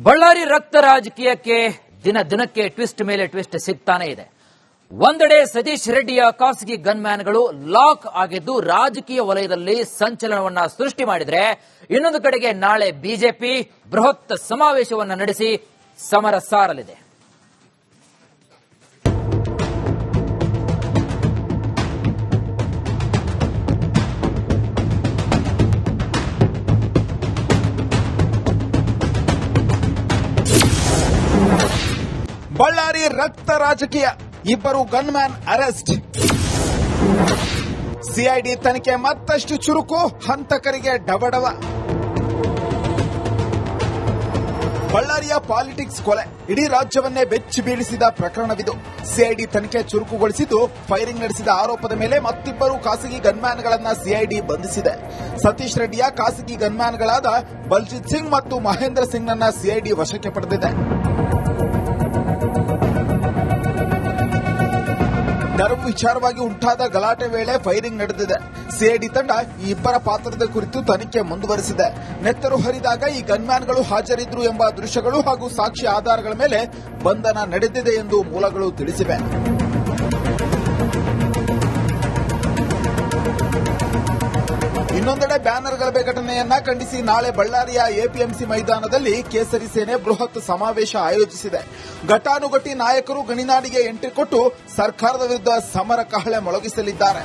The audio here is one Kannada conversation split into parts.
ಬಳ್ಳಾರಿ ರಕ್ತ ರಾಜಕೀಯಕ್ಕೆ ದಿನ ದಿನಕ್ಕೆ ಟ್ವಿಸ್ಟ್ ಮೇಲೆ ಟ್ವಿಸ್ಟ್ ಸಿಗ್ತಾನೆ ಇದೆ. ಒಂದೆಡೆ ಸತೀಶ್ ರೆಡ್ಡಿಯ ಖಾಸಗಿ ಗನ್ಮ್ಯಾನ್ಗಳು ಲಾಕ್ ಆಗಿದ್ದು ರಾಜಕೀಯ ವಲಯದಲ್ಲಿ ಸಂಚಲನವನ್ನ ಸೃಷ್ಟಿ ಮಾಡಿದ್ರೆ ಇನ್ನೊಂದು ಕಡೆಗೆ ನಾಳೆ ಬಿಜೆಪಿ ಬೃಹತ್ ಸಮಾವೇಶವನ್ನ ನಡೆಸಿ ಸಮರ ಸಾರಲಿದೆ. ಬಳ್ಳಾರಿ ರಕ್ತ ರಾಜಕೀಯ. ಇಬ್ಬರು ಗನ್ಮ್ಯಾನ್ ಅರೆಸ್ಟ್. ಸಿಐಡಿ ತನಿಖೆ ಮತ್ತಷ್ಟು ಚುರುಕು, ಹಂತಕರಿಗೆ ಡಬಡವ. ಬಳ್ಳಾರಿಯ ಪಾಲಿಟಿಕ್ಸ್ ಕೊಲೆ. ಇಡೀ ರಾಜ್ಯವನ್ನೇ ಬೆಚ್ಚಿ ಬೀಳಿಸಿದ ಪ್ರಕರಣವಿದು. ಸಿಐಡಿ ತನಿಖೆ ಚುರುಕುಗೊಳಿಸಿದ್ದು, ಫೈರಿಂಗ್ ನಡೆಸಿದ ಆರೋಪದ ಮೇಲೆ ಮತ್ತಿಬ್ಬರು ಖಾಸಗಿ ಗನ್ಮ್ಯಾನ್ಗಳನ್ನ ಸಿಐಡಿ ಬಂಧಿಸಿದೆ. ಸತೀಶ್ ರೆಡ್ಡಿಯ ಖಾಸಗಿ ಗನ್ಮ್ಯಾನ್ಗಳಾದ ಬಲ್ಜಿತ್ ಸಿಂಗ್ ಮತ್ತು ಮಹೇಂದ್ರ ಸಿಂಗ್ನನ್ನ ಸಿಐಡಿ ವಶಕ್ಕೆ ಪಡೆದಿದೆ. ನೆರವು ವಿಚಾರವಾಗಿ ಉಂಟಾದ ಗಲಾಟೆ ವೇಳೆ ಫೈರಿಂಗ್ ನಡೆದಿದೆ. ಸಿಐಡಿ ತಂಡ ಈ ಇಬ್ಬರ ಪಾತ್ರದ ಕುರಿತು ತನಿಖೆ ಮುಂದುವರೆಸಿದೆ. ನೆತ್ತರು ಹರಿದಾಗ ಈ ಗನ್ಮ್ಯಾನ್ಗಳು ಹಾಜರಿದ್ರು ಎಂಬ ದೃಶ್ಯಗಳು ಹಾಗೂ ಸಾಕ್ಷಿ ಆಧಾರಗಳ ಮೇಲೆ ಬಂಧನ ನಡೆದಿದೆ ಎಂದು ಮೂಲಗಳು ತಿಳಿಸಿವೆ. ಇನ್ನೊಂದೆಡೆ ಬ್ಯಾನರ್ಗಳ ಘಟನೆಯನ್ನ ಖಂಡಿಸಿ ನಾಳೆ ಬಳ್ಳಾರಿಯ ಎಪಿಎಂಸಿ ಮೈದಾನದಲ್ಲಿ ಕೇಸರಿ ಸೇನೆ ಬೃಹತ್ ಸಮಾವೇಶ ಆಯೋಜಿಸಿದೆ. ಘಟಾನುಘಟಿ ನಾಯಕರು ಗಣಿನಾಡಿಗೆ ಎಂಟ್ರಿ ಕೊಟ್ಟು ಸರ್ಕಾರದ ವಿರುದ್ಧ ಸಮರ ಕಹಳೆ ಮೊಳಗಿಸಲಿದ್ದಾರೆ.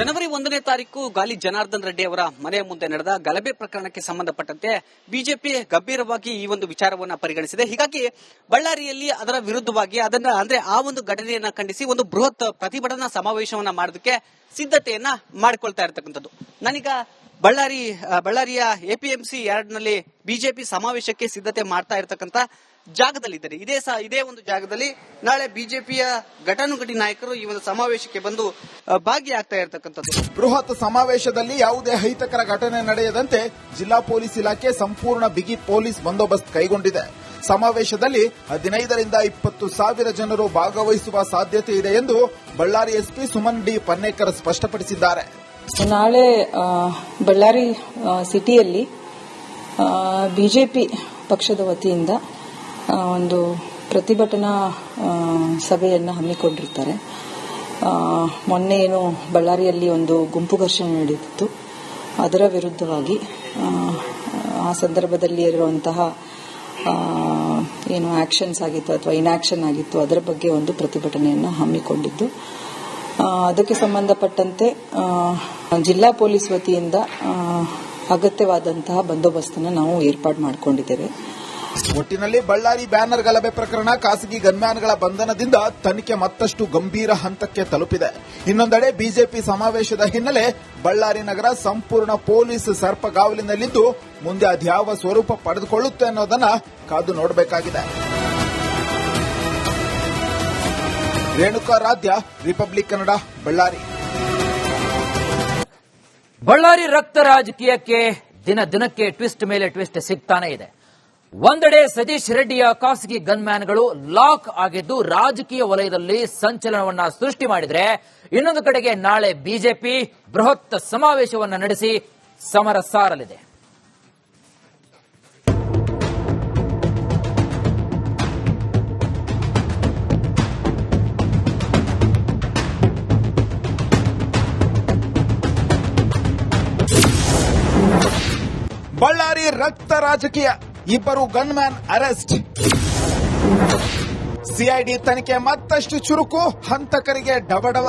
ಜನವರಿ ಒಂದನೇ ತಾರೀಕು ಗಾಲಿ ಜನಾರ್ದನ್ ರೆಡ್ಡಿ ಅವರ ಮನೆಯ ಮುಂದೆ ನಡೆದ ಗಲಭೆ ಪ್ರಕರಣಕ್ಕೆ ಸಂಬಂಧಪಟ್ಟಂತೆ ಬಿಜೆಪಿ ಗಂಭೀರವಾಗಿ ಈ ಒಂದು ವಿಚಾರವನ್ನ ಪರಿಗಣಿಸಿದೆ. ಹೀಗಾಗಿ ಬಳ್ಳಾರಿಯಲ್ಲಿ ಅದರ ವಿರುದ್ಧವಾಗಿ ಅದನ್ನ ಅಂದ್ರೆ ಆ ಒಂದು ಘಟನೆಯನ್ನ ಖಂಡಿಸಿ ಒಂದು ಬೃಹತ್ ಪ್ರತಿಭಟನಾ ಸಮಾವೇಶವನ್ನ ಮಾಡೋದಕ್ಕೆ ಸಿದ್ಧತೆಯನ್ನ ಮಾಡಿಕೊಳ್ತಾ ಇರತಕ್ಕಂಥದ್ದು. ನಾನೀಗ ಬಳ್ಳಾರಿ ಬಳ್ಳಾರಿಯ ಎಪಿಎಂಸಿ ಯಾರ್ಡ್ನಲ್ಲಿ ಬಿಜೆಪಿ ಸಮಾವೇಶಕ್ಕೆ ಸಿದ್ಧತೆ ಮಾಡ್ತಾ ಇರತಕ್ಕಂತ ಜಾಗದಲ್ಲಿದ್ದಾರೆ. ಇದೇ ಸಹ ಇದೇ ಒಂದು ಜಾಗದಲ್ಲಿ ನಾಳೆ ಬಿಜೆಪಿಯ ಘಟಾನುಘಟಿ ನಾಯಕರು ಈ ಒಂದು ಸಮಾವೇಶಕ್ಕೆ ಬಂದು ಭಾಗಿಯಾಗ್ತಾ ಇರತಕ್ಕಂಥದ್ದು. ಬೃಹತ್ ಸಮಾವೇಶದಲ್ಲಿ ಯಾವುದೇ ಅಹಿತಕರ ಘಟನೆ ನಡೆಯದಂತೆ ಜಿಲ್ಲಾ ಪೊಲೀಸ್ ಇಲಾಖೆ ಸಂಪೂರ್ಣ ಬಿಗಿ ಪೊಲೀಸ್ ಬಂದೋಬಸ್ತ್ ಕೈಗೊಂಡಿದೆ. ಸಮಾವೇಶದಲ್ಲಿ ಹದಿನೈದರಿಂದ ಇಪ್ಪತ್ತು ಸಾವಿರ ಜನರು ಭಾಗವಹಿಸುವ ಸಾಧ್ಯತೆ ಇದೆ ಎಂದು ಬಳ್ಳಾರಿ ಎಸ್ಪಿ ಸುಮನ್ ಡಿ ಪನ್ನೇಕರ್ ಸ್ಪಷ್ಟಪಡಿಸಿದ್ದಾರೆ. ನಾಳೆ ಬಳ್ಳಾರಿ ಸಿಟಿಯಲ್ಲಿ ಬಿಜೆಪಿ ಪಕ್ಷದ ವತಿಯಿಂದ ಒಂದು ಪ್ರತಿಭಟನಾ ಸಭೆಯನ್ನು ಹಮ್ಮಿಕೊಂಡಿರ್ತಾರೆ. ಮೊನ್ನೆ ಏನು ಬಳ್ಳಾರಿಯಲ್ಲಿ ಒಂದು ಗುಂಪು ಘರ್ಷಣೆ ನಡೆದಿತ್ತು. ಅದರ ವಿರುದ್ಧವಾಗಿ ಆ, ಸಂದರ್ಭದಲ್ಲಿ ಇರುವಂತಹ ಏನು ಆಕ್ಷನ್ಸ್ ಆಗಿತ್ತು ಅಥವಾ ಇನ್ಆಕ್ಷನ್ ಆಗಿತ್ತು ಅದರ ಬಗ್ಗೆ ಒಂದು ಪ್ರತಿಭಟನೆಯನ್ನು ಹಮ್ಮಿಕೊಂಡಿದ್ದು. ಅದಕ್ಕೆ ಸಂಬಂಧಪಟ್ಟಂತೆ ಜಿಲ್ಲಾ ಪೊಲೀಸ್ ವತಿಯಿಂದ ಅಗತ್ಯವಾದಂತಹ ಬಂದೋಬಸ್ತನ್ನು ನಾವು ಏರ್ಪಾಡು ಮಾಡಿಕೊಂಡಿದ್ದೇವೆ. ಒಟ್ಟಿನಲ್ಲಿ ಬಳ್ಳಾರಿ ಬ್ಯಾನರ್ ಗಲಭೆ ಪ್ರಕರಣ ಖಾಸಗಿ ಗನ್ಮ್ಯಾನ್ಗಳ ಬಂಧನದಿಂದ ತನಿಖೆ ಮತ್ತಷ್ಟು ಗಂಭೀರ ಹಂತಕ್ಕೆ ತಲುಪಿದೆ. ಇನ್ನೊಂದೆಡೆ ಬಿಜೆಪಿ ಸಮಾವೇಶದ ಹಿನ್ನೆಲೆ ಬಳ್ಳಾರಿ ನಗರ ಸಂಪೂರ್ಣ ಪೊಲೀಸ್ ಸರ್ಪಗಾವಲಿನಲ್ಲಿದ್ದು ಮುಂದೆ ಅದ್ಯಾವ ಸ್ವರೂಪ ಪಡೆದುಕೊಳ್ಳುತ್ತೆ ಅನ್ನೋದನ್ನ ಕಾದು ನೋಡಬೇಕಾಗಿದೆ. ರೇಣುಕಾ ರಾಧ್ಯ ರಿಪಬ್ಲಿಕ್ ಕನ್ನಡ ಬಳ್ಳಾರಿ ಬಳ್ಳಾರಿ ರಕ್ತ ರಾಜಕೀಯಕ್ಕೆ ದಿನ ದಿನಕ್ಕೆ ಟ್ವಿಸ್ಟ್ ಮೇಲೆ ಟ್ವಿಸ್ಟ್ ಸಿಗ್ತಾನೆ ಇದೆ. ಒಂದೆಡೆ ಸತೀಶ್ ರೆಡ್ಡಿಯ ಖಾಸಗಿ ಗನ್ಮ್ಯಾನ್ಗಳು ಲಾಕ್ ಆಗಿದ್ದು ರಾಜಕೀಯ ವಲಯದಲ್ಲಿ ಸಂಚಲನವನ್ನ ಸೃಷ್ಟಿ ಮಾಡಿದ್ರೆ ಇನ್ನೊಂದು ಕಡೆಗೆ ನಾಳೆ ಬಿಜೆಪಿ ಬೃಹತ್ ಸಮಾವೇಶವನ್ನ ನಡೆಸಿ ಸಮರ ಸಾರಲಿದೆ. ಬಳ್ಳಾರಿ ರಕ್ತ ರಾಜಕೀಯ ಇಬ್ಬರು ಗನ್ಮ್ಯಾನ್ ಅರೆಸ್ಟ್. ಸಿಐಡಿ ತನಿಖೆ ಮತ್ತಷ್ಟು ಚುರುಕು, ಹಂತಕರಿಗೆ ಡಬಡವ.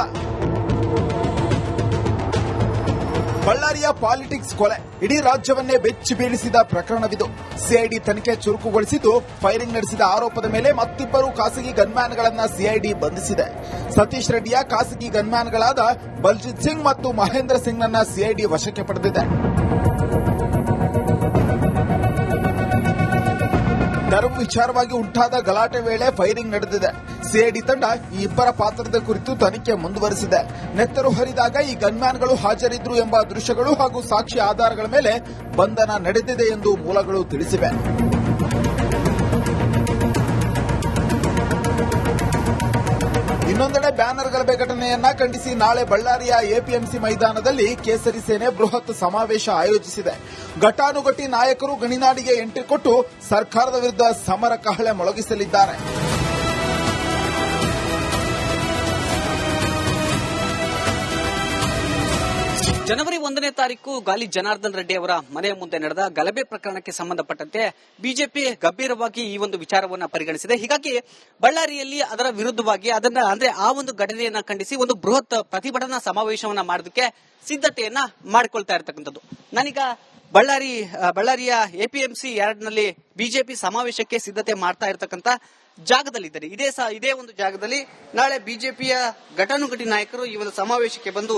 ಬಳ್ಳಾರಿಯ ಪಾಲಿಟಿಕ್ಸ್ ಕೊಲೆ, ಇಡೀ ರಾಜ್ಯವನ್ನೇ ಬೆಚ್ಚಿ ಬೀಳಿಸಿದ ಪ್ರಕರಣವಿದು. ಸಿಐಡಿ ತನಿಖೆ ಚುರುಕುಗೊಳಿಸಿದ್ದು, ಫೈರಿಂಗ್ ನಡೆಸಿದ ಆರೋಪದ ಮೇಲೆ ಮತ್ತಿಬ್ಬರು ಖಾಸಗಿ ಗನ್ಮ್ಯಾನ್ಗಳನ್ನ ಸಿಐಡಿ ಬಂಧಿಸಿದೆ. ಸತೀಶ್ ರೆಡ್ಡಿಯ ಖಾಸಗಿ ಗನ್ಮ್ಯಾನ್ಗಳಾದ ಬಲ್ಜಿತ್ ಸಿಂಗ್ ಮತ್ತು ಮಹೇಂದ್ರ ಸಿಂಗ್ನನ್ನ ಸಿಐಡಿ ವಶಕ್ಕೆ ಪಡೆದಿದೆ. ನೆರವು ವಿಚಾರವಾಗಿ ಉಂಟಾದ ಗಲಾಟೆ ವೇಳೆ ಫೈರಿಂಗ್ ನಡೆದಿದೆ. ಸಿಐಡಿ ತಂಡ ಈ ಇಬ್ಬರ ಪಾತ್ರದ ಕುರಿತು ತನಿಖೆ ಮುಂದುವರೆಸಿದೆ. ನೆತ್ತರು ಹರಿದಾಗ ಈ ಗನ್ಮ್ಯಾನ್ಗಳು ಹಾಜರಿದ್ರು ಎಂಬ ದೃಶ್ಯಗಳು ಹಾಗೂ ಸಾಕ್ಷಿ ಆಧಾರಗಳ ಮೇಲೆ ಬಂಧನ ನಡೆದಿದೆ ಎಂದು ಮೂಲಗಳು ತಿಳಿಸಿವೆ. ಇನ್ನೊಂದೆಡೆ ಬ್ಯಾನರ್ ಗಲಭೆ ಘಟನೆಯನ್ನ ಖಂಡಿಸಿ ನಾಳೆ ಬಳ್ಳಾರಿಯ ಎಪಿಎಂಸಿ ಮೈದಾನದಲ್ಲಿ ಕೇಸರಿ ಸೇನೆ ಬೃಹತ್ ಸಮಾವೇಶ ಆಯೋಜಿಸಿದೆ. ಘಟಾನುಘಟಿ ನಾಯಕರು ಗಣಿನಾಡಿಗೆ ಎಂಟ್ರಿ ಕೊಟ್ಟು ಸರ್ಕಾರದ ವಿರುದ್ಧ ಸಮರ ಕಹಳೆ ಮೊಳಗಿಸಲಿದ್ದಾರೆ. ಜನವರಿ ಒಂದನೇ ತಾರೀಕು ಗಾಲಿ ಜನಾರ್ದನ್ ರೆಡ್ಡಿ ಅವರ ಮನೆಯ ಮುಂದೆ ನಡೆದ ಗಲಭೆ ಪ್ರಕರಣಕ್ಕೆ ಸಂಬಂಧಪಟ್ಟಂತೆ ಬಿಜೆಪಿ ಗಂಭೀರವಾಗಿ ಈ ಒಂದು ವಿಚಾರವನ್ನ ಪರಿಗಣಿಸಿದೆ. ಹೀಗಾಗಿ ಬಳ್ಳಾರಿಯಲ್ಲಿ ಅದರ ವಿರುದ್ಧವಾಗಿ ಅದನ್ನ ಅಂದ್ರೆ ಆ ಒಂದು ಘಟನೆಯನ್ನ ಖಂಡಿಸಿ ಒಂದು ಬೃಹತ್ ಪ್ರತಿಭಟನಾ ಸಮಾವೇಶವನ್ನ ಮಾಡೋದಕ್ಕೆ ಸಿದ್ಧತೆಯನ್ನ ಮಾಡಿಕೊಳ್ತಾ ಇರತಕ್ಕಂಥದ್ದು. ನಾನೀಗ ಬಳ್ಳಾರಿ ಬಳ್ಳಾರಿಯ ಎಪಿಎಂಸಿ ಯಾರ್ಡ್ನಲ್ಲಿ ಬಿಜೆಪಿ ಸಮಾವೇಶಕ್ಕೆ ಸಿದ್ಧತೆ ಮಾಡ್ತಾ ಇರತಕ್ಕಂತ ಜಾಗದಲ್ಲಿದ್ದಾರೆ. ಇದೇ ಸಹ ಇದೇ ಒಂದು ಜಾಗದಲ್ಲಿ ನಾಳೆ ಬಿಜೆಪಿಯ ಘಟಾನುಘಟಿ ನಾಯಕರು ಈ ಒಂದು ಸಮಾವೇಶಕ್ಕೆ ಬಂದು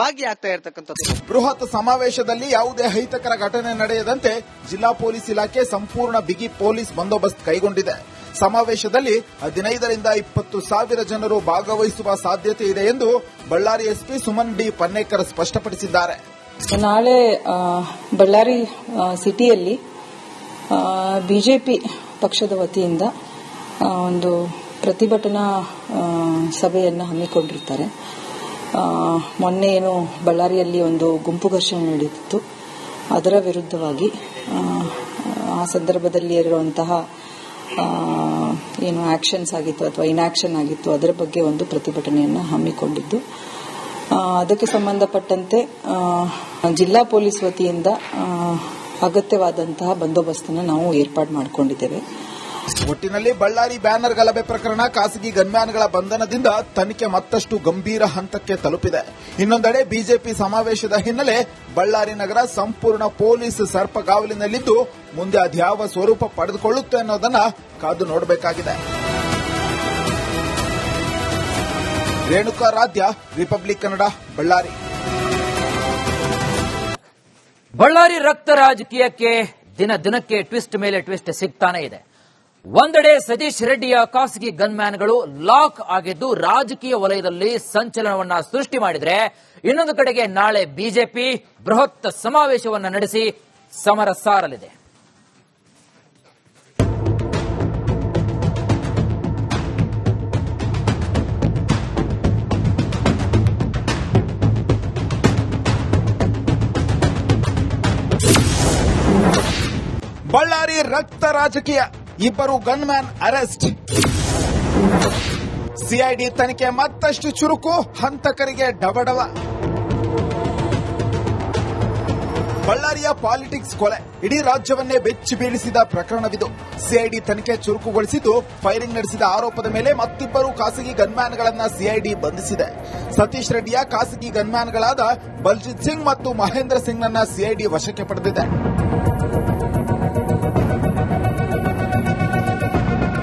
ಭಾಗಿಯಾಗ್ತಾ ಇರತಕ್ಕಂಥದ್ದು. ಬೃಹತ್ ಸಮಾವೇಶದಲ್ಲಿ ಯಾವುದೇ ಅಹಿತಕರ ಘಟನೆ ನಡೆಯದಂತೆ ಜಿಲ್ಲಾ ಪೊಲೀಸ್ ಇಲಾಖೆ ಸಂಪೂರ್ಣ ಬಿಗಿ ಪೊಲೀಸ್ ಬಂದೋಬಸ್ತ್ ಕೈಗೊಂಡಿದೆ. ಸಮಾವೇಶದಲ್ಲಿ ಹದಿನೈದರಿಂದ ಇಪ್ಪತ್ತು ಸಾವಿರ ಜನರು ಭಾಗವಹಿಸುವ ಸಾಧ್ಯತೆ ಇದೆ ಎಂದು ಬಳ್ಳಾರಿ ಎಸ್ಪಿ ಸುಮನ್ ಡಿ ಪನ್ನೇಕರ್ ಸ್ಪಷ್ಟಪಡಿಸಿದ್ದಾರೆ. ನಾಳೆ ಬಳ್ಳಾರಿ ಸಿಟಿಯಲ್ಲಿ ಬಿಜೆಪಿ ಪಕ್ಷದ ವತಿಯಿಂದ ಒಂದು ಪ್ರತಿಭಟನಾ ಸಭೆಯನ್ನು ಹಮ್ಮಿಕೊಂಡಿರ್ತಾರೆ. ಮೊನ್ನೆ ಏನು ಬಳ್ಳಾರಿಯಲ್ಲಿ ಒಂದು ಗುಂಪು ಘರ್ಷಣೆ ನಡೆದಿತ್ತು. ಅದರ ವಿರುದ್ಧವಾಗಿ ಆ, ಸಂದರ್ಭದಲ್ಲಿ ಇರುವಂತಹ ಏನು ಆಕ್ಷನ್ಸ್ ಆಗಿತ್ತು ಅಥವಾ ಇನ್ಆಕ್ಷನ್ ಆಗಿತ್ತು ಅದರ ಬಗ್ಗೆ ಒಂದು ಪ್ರತಿಭಟನೆಯನ್ನು ಹಮ್ಮಿಕೊಂಡಿದ್ದು. ಅದಕ್ಕೆ ಸಂಬಂಧಪಟ್ಟಂತೆ ಜಿಲ್ಲಾ ಪೊಲೀಸ್ ವತಿಯಿಂದ ಅಗತ್ಯವಾದಂತಹ ಬಂದೋಬಸ್ತನ್ನು ನಾವು ಏರ್ಪಾಡು ಮಾಡಿಕೊಂಡಿದ್ದೇವೆ. ಒಟ್ಟಿನಲ್ಲಿ ಬಳ್ಳಾರಿ ಬ್ಯಾನರ್ ಗಲಭೆ ಪ್ರಕರಣ ಖಾಸಗಿ ಗನ್ಮ್ಯಾನ್ಗಳ ಬಂಧನದಿಂದ ತನಿಖೆ ಮತ್ತಷ್ಟು ಗಂಭೀರ ಹಂತಕ್ಕೆ ತಲುಪಿದೆ. ಇನ್ನೊಂದೆಡೆ ಬಿಜೆಪಿ ಸಮಾವೇಶದ ಹಿನ್ನೆಲೆ ಬಳ್ಳಾರಿ ನಗರ ಸಂಪೂರ್ಣ ಪೊಲೀಸ್ ಸರ್ಪಗಾವಲಿನಲ್ಲಿದ್ದು ಮುಂದೆ ಅದ್ಯಾವ ಸ್ವರೂಪ ಪಡೆದುಕೊಳ್ಳುತ್ತೆ ಅನ್ನೋದನ್ನ ಕಾದು ನೋಡಬೇಕಾಗಿದೆ. ರೇಣುಕಾ ರಾಧ್ಯ ರಿಪಬ್ಲಿಕ್ ಕನ್ನಡ ಬಳ್ಳಾರಿ ಬಳ್ಳಾರಿ ರಕ್ತ ರಾಜಕೀಯಕ್ಕೆ ದಿನ ದಿನಕ್ಕೆ ಟ್ವಿಸ್ಟ್ ಮೇಲೆ ಟ್ವಿಸ್ಟ್ ಸಿಗ್ತಾನೆ ಇದೆ. ಒಂದೆಡೆ ಸತೀಶ್ ರೆಡ್ಡಿಯ ಖಾಸಗಿ ಗನ್ಮ್ಯಾನ್ಗಳು ಲಾಕ್ ಆಗಿದ್ದು ರಾಜಕೀಯ ವಲಯದಲ್ಲಿ ಸಂಚಲನವನ್ನ ಸೃಷ್ಟಿ ಮಾಡಿದ್ರೆ ಇನ್ನೊಂದು ಕಡೆಗೆ ನಾಳೆ ಬಿಜೆಪಿ ಬೃಹತ್ ಸಮಾವೇಶವನ್ನ ನಡೆಸಿ ಸಮರ ಸಾರಲಿದೆ. ಬಳ್ಳಾರಿ ರಕ್ತ ರಾಜಕೀಯ ಇಬ್ಬರು ಗನ್ಮ್ಯಾನ್ ಅರೆಸ್ಟ್. ಸಿಐಡಿ ತನಿಖೆ ಮತ್ತಷ್ಟು ಚುರುಕು, ಹಂತಕರಿಗೆ ಡಬಡವ. ಬಳ್ಳಾರಿಯ ಪಾಲಿಟಿಕ್ಸ್ ಕೊಲೆ, ಇಡೀ ರಾಜ್ಯವನ್ನೇ ಬೆಚ್ಚಿ ಬೀಳಿಸಿದ ಪ್ರಕರಣವಿದು. ಸಿಐಡಿ ತನಿಖೆ ಚುರುಕುಗೊಳಿಸಿದ್ದು, ಫೈರಿಂಗ್ ನಡೆಸಿದ ಆರೋಪದ ಮೇಲೆ ಮತ್ತಿಬ್ಬರು ಖಾಸಗಿ ಗನ್ಮ್ಯಾನ್ಗಳನ್ನ ಸಿಐಡಿ ಬಂಧಿಸಿದೆ. ಸತೀಶ್ ರೆಡ್ಡಿಯ ಖಾಸಗಿ ಗನ್ಮ್ಯಾನ್ಗಳಾದ ಬಲ್ಜಿತ್ ಸಿಂಗ್ ಮತ್ತು ಮಹೇಂದ್ರ ಸಿಂಗ್ನನ್ನ ಸಿಐಡಿ ವಶಕ್ಕೆ ಪಡೆದಿದೆ.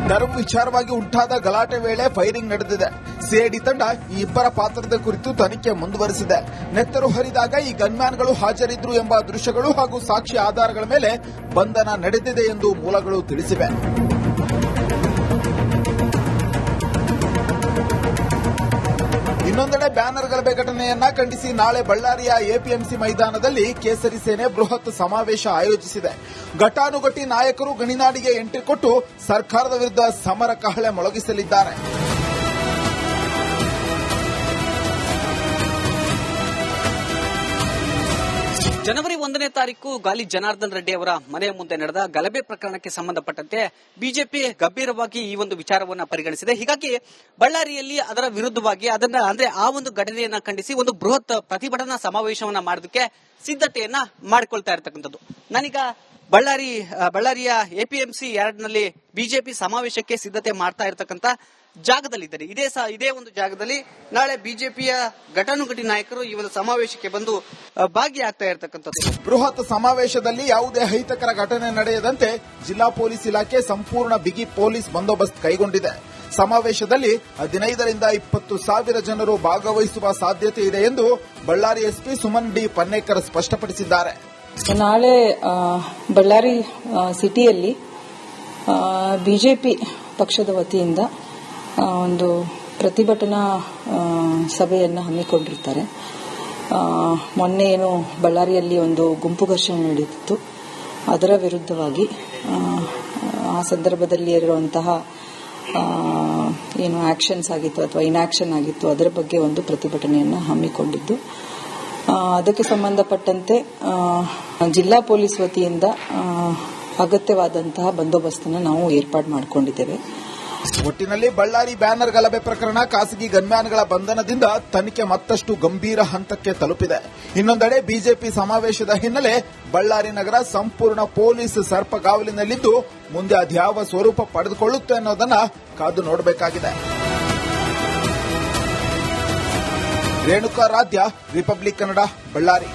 ನೆರವು ವಿಚಾರವಾಗಿ ಉಂಟಾದ ಗಲಾಟೆ ವೇಳೆ ಫೈರಿಂಗ್ ನಡೆದಿದೆ. ಸಿಐಡಿ ತಂಡ ಈ ಇಬ್ಬರ ಪಾತ್ರದ ಕುರಿತು ತನಿಖೆ ಮುಂದುವರೆಸಿದೆ. ನೆತ್ತರು ಹರಿದಾಗ ಈ ಗನ್ಮ್ಯಾನ್ಗಳು ಹಾಜರಿದ್ರು ಎಂಬ ದೃಶ್ಯಗಳು ಹಾಗೂ ಸಾಕ್ಷಿ ಆಧಾರಗಳ ಮೇಲೆ ಬಂಧನ ನಡೆದಿದೆ ಎಂದು ಮೂಲಗಳು ತಿಳಿಸಿವೆ. ಇನ್ನೊಂದೆಡೆ ಬ್ಯಾನರ್ ಗಲಭೆ ಘಟನೆಯನ್ನ ಖಂಡಿಸಿ ನಾಳೆ ಬಳ್ಳಾರಿಯ ಎಪಿಎಂಸಿ ಮೈದಾನದಲ್ಲಿ ಕೇಸರಿ ಸೇನೆ ಬೃಹತ್ ಸಮಾವೇಶ ಆಯೋಜಿಸಿದೆ. ಘಟಾನುಘಟಿ ನಾಯಕರು ಗಣಿನಾಡಿಗೆ ಎಂಟ್ರಿ ಕೊಟ್ಟು ಸರ್ಕಾರದ ವಿರುದ್ಧ ಸಮರ ಕಹಳೆ ಮೊಳಗಿಸಲಿದ್ದಾರೆ. ಜನವರಿ ಒಂದನೇ ತಾರೀಕು ಗಾಲಿ ಜನಾರ್ದನ್ ರೆಡ್ಡಿ ಅವರ ಮನೆಯ ಮುಂದೆ ನಡೆದ ಗಲಭೆ ಪ್ರಕರಣಕ್ಕೆ ಸಂಬಂಧಪಟ್ಟಂತೆ ಬಿಜೆಪಿ ಗಂಭೀರವಾಗಿ ಈ ಒಂದು ವಿಚಾರವನ್ನ ಪರಿಗಣಿಸಿದೆ. ಹೀಗಾಗಿ ಬಳ್ಳಾರಿಯಲ್ಲಿ ಅದರ ವಿರುದ್ಧವಾಗಿ ಅದನ್ನ ಅಂದ್ರೆ ಆ ಒಂದು ಘಟನೆಯನ್ನ ಖಂಡಿಸಿ ಒಂದು ಬೃಹತ್ ಪ್ರತಿಭಟನಾ ಸಮಾವೇಶವನ್ನ ಮಾಡೋದಕ್ಕೆ ಸಿದ್ಧತೆಯನ್ನ ಮಾಡಿಕೊಳ್ತಾ ಇರತಕ್ಕಂಥದ್ದು. ನಾನೀಗ ಬಳ್ಳಾರಿ, ಬಳ್ಳಾರಿಯ ಎಪಿಎಂಸಿ ಯಾರ್ಡ್ನಲ್ಲಿ ಬಿಜೆಪಿ ಸಮಾವೇಶಕ್ಕೆ ಸಿದ್ಧತೆ ಮಾಡ್ತಾ ಇರತಕ್ಕಂತ ಜಾಗದಲ್ಲಿದ್ದಾರೆ. ಇದೇ ಸಹ ಇದೇ ಒಂದು ಜಾಗದಲ್ಲಿ ನಾಳೆ ಬಿಜೆಪಿಯ ಘಟಾನುಘಟಿ ನಾಯಕರು ಈ ಒಂದು ಸಮಾವೇಶಕ್ಕೆ ಬಂದು ಭಾಗಿಯಾಗ್ತಾ ಇರತಕ್ಕಂಥದ್ದು. ಬೃಹತ್ ಸಮಾವೇಶದಲ್ಲಿ ಯಾವುದೇ ಅಹಿತಕರ ಘಟನೆ ನಡೆಯದಂತೆ ಜಿಲ್ಲಾ ಪೊಲೀಸ್ ಇಲಾಖೆ ಸಂಪೂರ್ಣ ಬಿಗಿ ಪೊಲೀಸ್ ಬಂದೋಬಸ್ತ್ ಕೈಗೊಂಡಿದೆ. ಸಮಾವೇಶದಲ್ಲಿ ಹದಿನೈದರಿಂದ ಇಪ್ಪತ್ತು ಸಾವಿರ ಜನರು ಭಾಗವಹಿಸುವ ಸಾಧ್ಯತೆ ಇದೆ ಎಂದು ಬಳ್ಳಾರಿ ಎಸ್ಪಿ ಸುಮನ್ ಡಿ ಪನ್ನೇಕರ್ ಸ್ಪಷ್ಟಪಡಿಸಿದ್ದಾರೆ. ನಾಳೆ ಬಳ್ಳಾರಿ ಸಿಟಿಯಲ್ಲಿ ಬಿಜೆಪಿ ಪಕ್ಷದ ವತಿಯಿಂದ ಒಂದು ಪ್ರತಿಭಟನಾ ಸಭೆಯನ್ನು ಹಮ್ಮಿಕೊಂಡಿರ್ತಾರೆ. ಮೊನ್ನೆ ಏನು ಬಳ್ಳಾರಿಯಲ್ಲಿ ಒಂದು ಗುಂಪು ಘರ್ಷಣೆ ನಡೆದಿತ್ತು. ಅದರ ವಿರುದ್ಧವಾಗಿ ಆ, ಸಂದರ್ಭದಲ್ಲಿ ಇರುವಂತಹ ಏನು ಆಕ್ಷನ್ಸ್ ಆಗಿತ್ತು ಅಥವಾ ಇನ್ಆಕ್ಷನ್ ಆಗಿತ್ತು ಅದರ ಬಗ್ಗೆ ಒಂದು ಪ್ರತಿಭಟನೆಯನ್ನು ಹಮ್ಮಿಕೊಂಡಿದ್ದು. ಅದಕ್ಕೆ ಸಂಬಂಧಪಟ್ಟಂತೆ ಜಿಲ್ಲಾ ಪೊಲೀಸ್ ವತಿಯಿಂದ ಅಗತ್ಯವಾದಂತಹ ಬಂದೋಬಸ್ತನ್ನು ನಾವು ಏರ್ಪಾಡು ಮಾಡಿಕೊಂಡಿದ್ದೇವೆ. ಒಟ್ಟಿನಲ್ಲಿ ಬಳ್ಳಾರಿ ಬ್ಯಾನರ್ ಗಲಭೆ ಪ್ರಕರಣ ಖಾಸಗಿ ಗನ್ಮ್ಯಾನ್ಗಳ ಬಂಧನದಿಂದ ತನಿಖೆ ಮತ್ತಷ್ಟು ಗಂಭೀರ ಹಂತಕ್ಕೆ ತಲುಪಿದೆ. ಇನ್ನೊಂದೆಡೆ ಬಿಜೆಪಿ ಸಮಾವೇಶದ ಹಿನ್ನೆಲೆ ಬಳ್ಳಾರಿ ನಗರ ಸಂಪೂರ್ಣ ಪೊಲೀಸ್ ಸರ್ಪಗಾವಲಿನಲ್ಲಿದ್ದು ಮುಂದೆ ಅದ್ಯಾವ ಸ್ವರೂಪ ಪಡೆದುಕೊಳ್ಳುತ್ತೆ ಅನ್ನೋದನ್ನ ಕಾದು ನೋಡಬೇಕಾಗಿದೆ. Renukaradhya, Republic Kannada, Ballari.